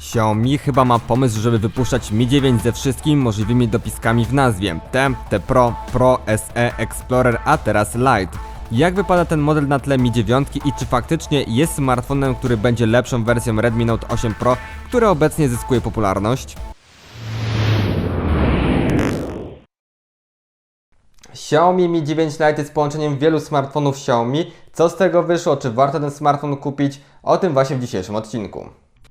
Xiaomi chyba ma pomysł, żeby wypuszczać Mi 9 ze wszystkimi możliwymi dopiskami w nazwie. T, T Pro, Pro, SE, Explorer, a teraz Lite. Jak wypada ten model na tle Mi 9 i czy faktycznie jest smartfonem, który będzie lepszą wersją Redmi Note 8 Pro, który obecnie zyskuje popularność? Xiaomi Mi 9 Lite jest połączeniem wielu smartfonów Xiaomi. Co z tego wyszło? Czy warto ten smartfon kupić? O tym właśnie w dzisiejszym odcinku.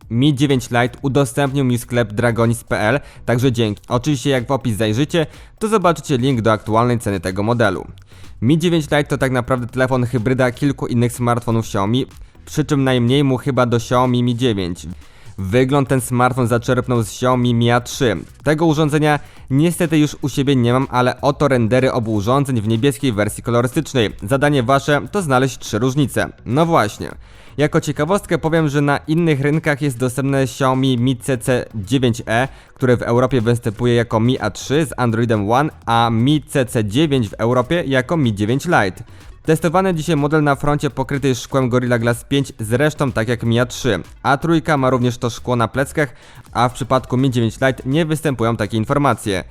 Mi 9 Lite udostępnił mi sklep dragonis.pl, także dzięki. Oczywiście jak w opis zajrzycie, to zobaczycie link do aktualnej ceny tego modelu. Mi 9 Lite to tak naprawdę telefon hybryda kilku innych smartfonów Xiaomi, przy czym najmniej mu chyba do Xiaomi Mi 9. Wygląd ten smartfon zaczerpnął z Xiaomi Mi A3. Tego urządzenia niestety już u siebie nie mam, ale oto rendery obu urządzeń w niebieskiej wersji kolorystycznej. Zadanie wasze to znaleźć trzy różnice. No właśnie. Jako ciekawostkę powiem, że na innych rynkach jest dostępne Xiaomi Mi CC9e, które w Europie występuje jako Mi A3 z Androidem One, a Mi CC9 w Europie jako Mi 9 Lite. Testowany dzisiaj model na froncie pokryty jest szkłem Gorilla Glass 5, zresztą tak jak Mi A3. A3 ma również to szkło na pleckach, a w przypadku Mi 9 Lite nie występują takie informacje.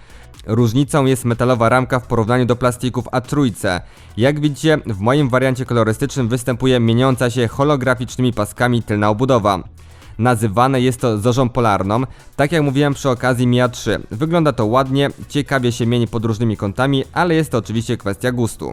Różnicą jest metalowa ramka w porównaniu do plastików A3. Jak widzicie, w moim wariancie kolorystycznym występuje mieniąca się holograficznymi paskami tylna obudowa. Nazywane jest to zorzą polarną, tak jak mówiłem przy okazji Mi A3. Wygląda to ładnie, ciekawie się mieni pod różnymi kątami, ale jest to oczywiście kwestia gustu.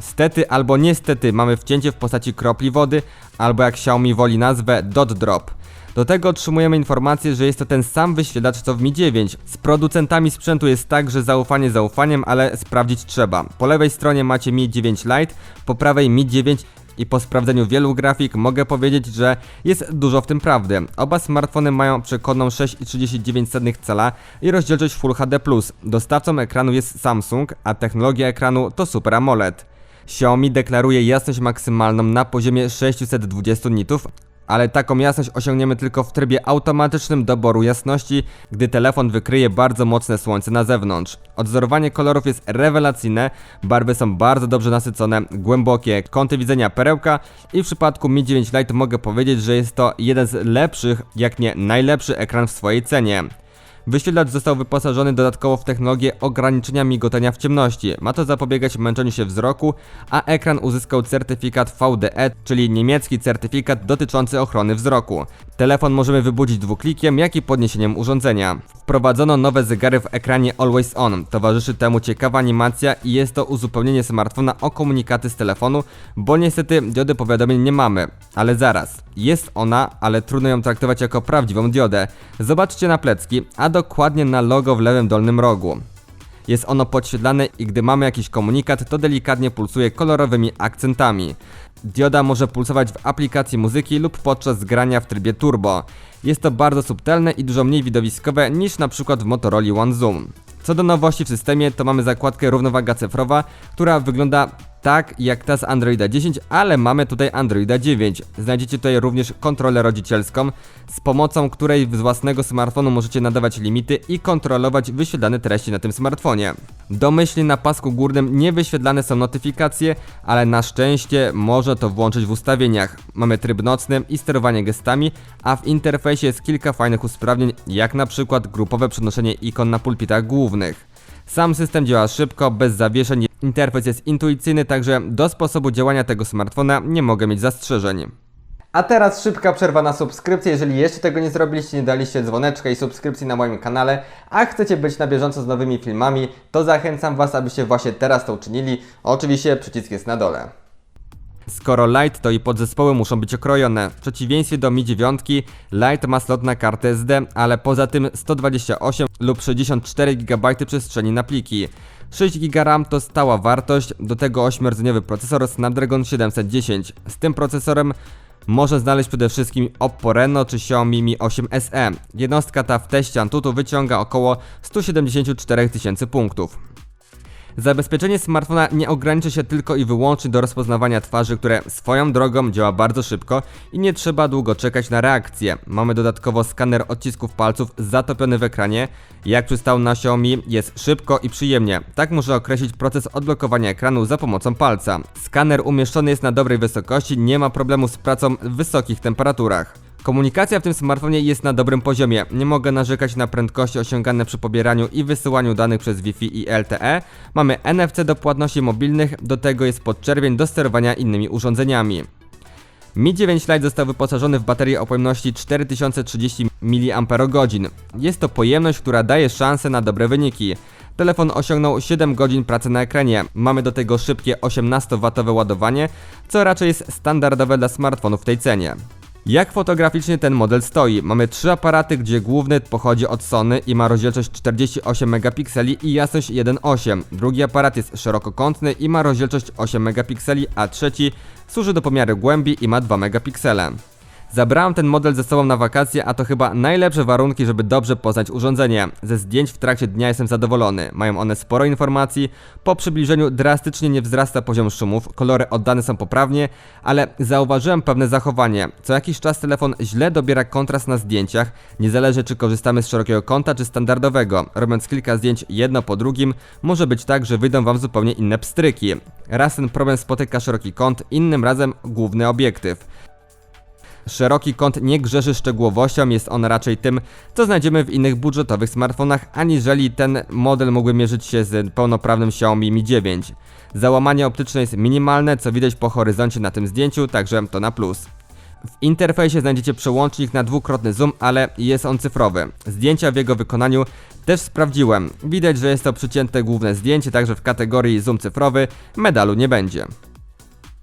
Stety albo niestety mamy wcięcie w postaci kropli wody, albo jak Xiaomi woli nazwę dot drop. Do tego otrzymujemy informację, że jest to ten sam wyświetlacz co w Mi 9. Z producentami sprzętu jest tak, że zaufanie zaufaniem, ale sprawdzić trzeba. Po lewej stronie macie Mi 9 Lite, po prawej Mi 9 i po sprawdzeniu wielu grafik mogę powiedzieć, że jest dużo w tym prawdy. Oba smartfony mają przekodną 6,39 cala i rozdzielczość Full HD+. Dostawcą ekranu jest Samsung, a technologia ekranu to Super AMOLED. Xiaomi deklaruje jasność maksymalną na poziomie 620 nitów, ale taką jasność osiągniemy tylko w trybie automatycznym doboru jasności, gdy telefon wykryje bardzo mocne słońce na zewnątrz. Odzorowanie kolorów jest rewelacyjne, barwy są bardzo dobrze nasycone, głębokie, kąty widzenia perełka i w przypadku Mi 9 Lite mogę powiedzieć, że jest to jeden z lepszych, jak nie najlepszy ekran w swojej cenie. Wyświetlacz został wyposażony dodatkowo w technologię ograniczenia migotania w ciemności. Ma to zapobiegać męczeniu się wzroku, a ekran uzyskał certyfikat VDE, czyli niemiecki certyfikat dotyczący ochrony wzroku. Telefon możemy wybudzić dwuklikiem, jak i podniesieniem urządzenia. Wprowadzono nowe zegary w ekranie Always On. Towarzyszy temu ciekawa animacja i jest to uzupełnienie smartfona o komunikaty z telefonu, bo niestety diody powiadomień nie mamy. Ale zaraz, jest ona, ale trudno ją traktować jako prawdziwą diodę. Zobaczcie na plecki, a dokładnie na logo w lewym dolnym rogu. Jest ono podświetlane i gdy mamy jakiś komunikat, to delikatnie pulsuje kolorowymi akcentami. Dioda może pulsować w aplikacji muzyki lub podczas grania w trybie turbo. Jest to bardzo subtelne i dużo mniej widowiskowe niż na przykład w Motorola One Zoom. Co do nowości w systemie, to mamy zakładkę równowaga cyfrowa, która wygląda tak jak ta z Androida 10, ale mamy tutaj Androida 9. Znajdziecie tutaj również kontrolę rodzicielską, z pomocą której z własnego smartfonu możecie nadawać limity i kontrolować wyświetlane treści na tym smartfonie. Domyślnie na pasku górnym nie wyświetlane są notyfikacje, ale na szczęście można to włączyć w ustawieniach. Mamy tryb nocny i sterowanie gestami, a w interfejsie jest kilka fajnych usprawnień, jak na przykład grupowe przenoszenie ikon na pulpitach głównych. Sam system działa szybko, bez zawieszeń, interfejs jest intuicyjny, także do sposobu działania tego smartfona nie mogę mieć zastrzeżeń. A teraz szybka przerwa na subskrypcję. Jeżeli jeszcze tego nie zrobiliście, nie daliście dzwoneczka i subskrypcji na moim kanale, a chcecie być na bieżąco z nowymi filmami, to zachęcam Was, abyście właśnie teraz to uczynili. Oczywiście przycisk jest na dole. Skoro Lite to i podzespoły muszą być okrojone. W przeciwieństwie do Mi 9, Lite ma slot na kartę SD, ale poza tym 128 lub 64 GB przestrzeni na pliki. 6 GB RAM to stała wartość, do tego 8-rdzeniowy procesor Snapdragon 710. Z tym procesorem może znaleźć przede wszystkim Oppo Reno czy Xiaomi Mi 8 SE. Jednostka ta w teście Antutu wyciąga około 174 tysięcy punktów. Zabezpieczenie smartfona nie ogranicza się tylko i wyłącznie do rozpoznawania twarzy, które swoją drogą działa bardzo szybko i nie trzeba długo czekać na reakcję. Mamy dodatkowo skaner odcisków palców zatopiony w ekranie. Jak przystało na Xiaomi, jest szybko i przyjemnie. Tak można określić proces odblokowania ekranu za pomocą palca. Skaner umieszczony jest na dobrej wysokości, nie ma problemu z pracą w wysokich temperaturach. Komunikacja w tym smartfonie jest na dobrym poziomie. Nie mogę narzekać na prędkości osiągane przy pobieraniu i wysyłaniu danych przez Wi-Fi i LTE. Mamy NFC do płatności mobilnych, do tego jest podczerwień do sterowania innymi urządzeniami. Mi 9 Lite został wyposażony w baterię o pojemności 4030 mAh. Jest to pojemność, która daje szansę na dobre wyniki. Telefon osiągnął 7 godzin pracy na ekranie. Mamy do tego szybkie 18W ładowanie, co raczej jest standardowe dla smartfonów w tej cenie. Jak fotograficznie ten model stoi? Mamy trzy aparaty, gdzie główny pochodzi od Sony i ma rozdzielczość 48 megapikseli i jasność 1.8. Drugi aparat jest szerokokątny i ma rozdzielczość 8 megapikseli, a trzeci służy do pomiaru głębi i ma 2 megapiksele. Zabrałem ten model ze sobą na wakacje, a to chyba najlepsze warunki, żeby dobrze poznać urządzenie. Ze zdjęć w trakcie dnia jestem zadowolony. Mają one sporo informacji, po przybliżeniu drastycznie nie wzrasta poziom szumów, kolory oddane są poprawnie, ale zauważyłem pewne zachowanie. Co jakiś czas telefon źle dobiera kontrast na zdjęciach, niezależnie czy korzystamy z szerokiego kąta czy standardowego. Robiąc kilka zdjęć jedno po drugim, może być tak, że wyjdą wam zupełnie inne pstryki. Raz ten problem spotyka szeroki kąt, innym razem główny obiektyw. Szeroki kąt nie grzeszy szczegółowością, jest on raczej tym, co znajdziemy w innych budżetowych smartfonach, aniżeli ten model mógłby mierzyć się z pełnoprawnym Xiaomi Mi 9. Załamanie optyczne jest minimalne, co widać po horyzoncie na tym zdjęciu, także to na plus. W interfejsie znajdziecie przełącznik na dwukrotny zoom, ale jest on cyfrowy. Zdjęcia w jego wykonaniu też sprawdziłem. Widać, że jest to przycięte główne zdjęcie, także w kategorii zoom cyfrowy medalu nie będzie.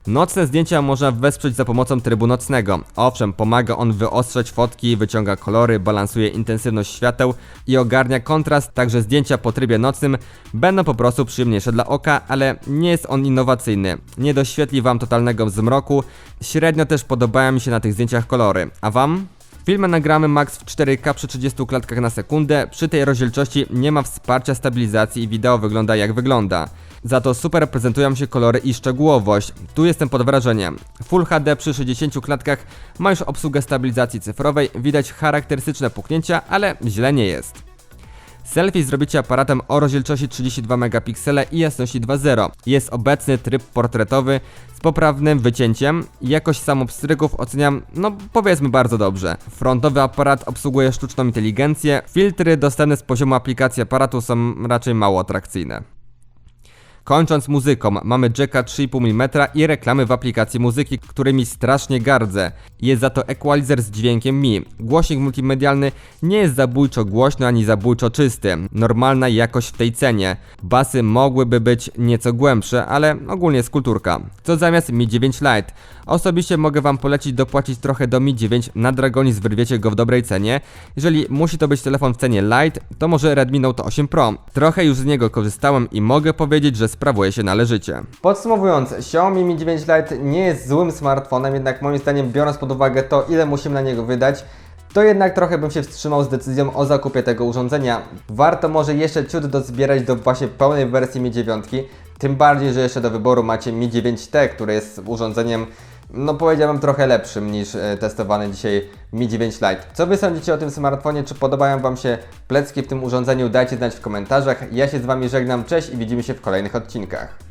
Nocne zdjęcia można wesprzeć za pomocą trybu nocnego. Owszem, pomaga on wyostrzać fotki, wyciąga kolory, balansuje intensywność świateł i ogarnia kontrast, także zdjęcia po trybie nocnym będą po prostu przyjemniejsze dla oka, ale nie jest on innowacyjny. Nie doświetli wam totalnego zmroku. Średnio też podobają mi się na tych zdjęciach kolory. A wam? Filmy nagramy max w 4K przy 30 klatkach na sekundę. Przy tej rozdzielczości nie ma wsparcia stabilizacji i wideo wygląda jak wygląda. Za to super prezentują się kolory i szczegółowość. Tu jestem pod wrażeniem. Full HD przy 60 klatkach ma już obsługę stabilizacji cyfrowej, widać charakterystyczne puknięcia, ale źle nie jest. Selfie zrobicie aparatem o rozdzielczości 32 megapiksele i jasności 2.0. Jest obecny tryb portretowy z poprawnym wycięciem. Jakość samopstrygów oceniam, no powiedzmy bardzo dobrze. Frontowy aparat obsługuje sztuczną inteligencję. Filtry dostępne z poziomu aplikacji aparatu są raczej mało atrakcyjne. Kończąc muzyką, mamy jacka 3,5 mm i reklamy w aplikacji muzyki, którymi strasznie gardzę. Jest za to equalizer z dźwiękiem Mi. Głośnik multimedialny nie jest zabójczo głośny ani zabójczo czysty. Normalna jakość w tej cenie. Basy mogłyby być nieco głębsze, ale ogólnie jest kulturka. Co zamiast Mi 9 Lite. Osobiście mogę wam polecić dopłacić trochę do Mi 9 na Dragonis, wyrwiecie go w dobrej cenie. Jeżeli musi to być telefon w cenie Lite, to może Redmi Note 8 Pro. Trochę już z niego korzystałem i mogę powiedzieć, że sprawuje się należycie. Podsumowując, Xiaomi Mi 9 Lite nie jest złym smartfonem, jednak moim zdaniem biorąc pod uwagę to, ile musimy na niego wydać, to jednak trochę bym się wstrzymał z decyzją o zakupie tego urządzenia. Warto może jeszcze ciut dozbierać do właśnie pełnej wersji Mi 9, tym bardziej, że jeszcze do wyboru macie Mi 9T, które jest urządzeniem no powiedziałbym trochę lepszym niż e, testowany dzisiaj Mi 9 Lite. Co Wy sądzicie o tym smartfonie? Czy podobają Wam się plecki w tym urządzeniu? Dajcie znać w komentarzach. Ja się z Wami żegnam, cześć i widzimy się w kolejnych odcinkach.